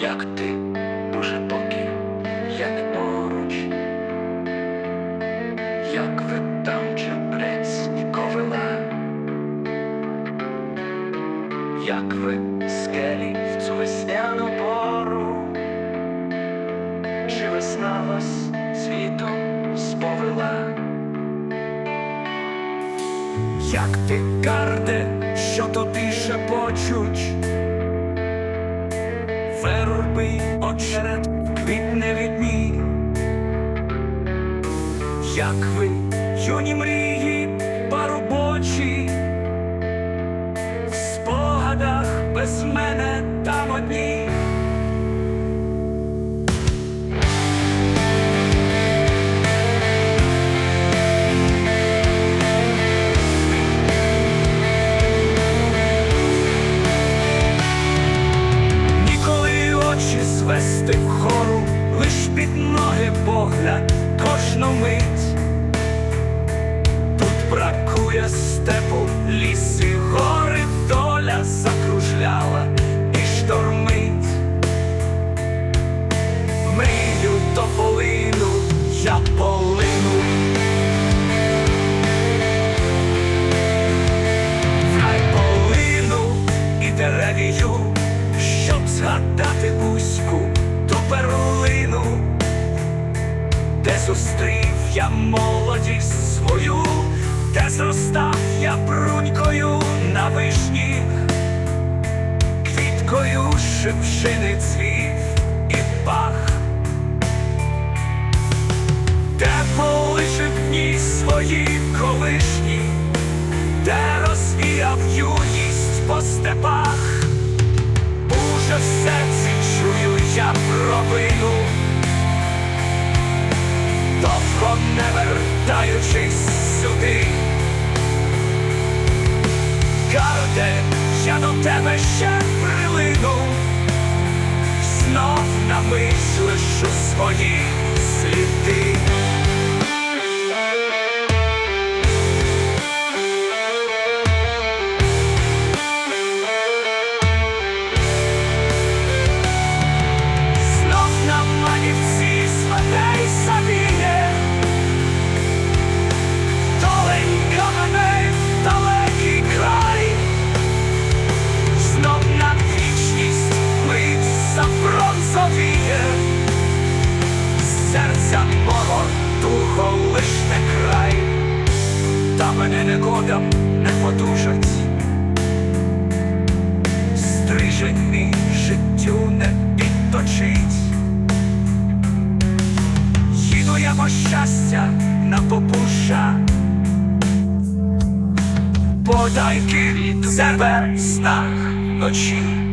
як ти, дуже поки я не поруч, як ви там чебрець ковила, як ви скелі в цю весняну пору, чи весна вас світом сповела? Як ти карде, що туди шепочуть верби очерет квітне від мій. Як ви, юні мрії, парубочі, в спогадах без мене там одні. Бракує степу, ліси, гори, доля закружляла і штормить. Мрію то полину, я полину. Хай полину і деревію, щоб згадати бузьку ту перлину, де зустрів я молодість свою, де зростав я брунькою на вишні, квіткою шипшини цвів і пах, де полишив дні свої колишні я до тебе ще прилину, знов на мить лишу свої сліди. Мене негодам не подужать. Стрижень мій життю не підточить. Їду я по щастя на попуша, Подайки від себе знак ночі.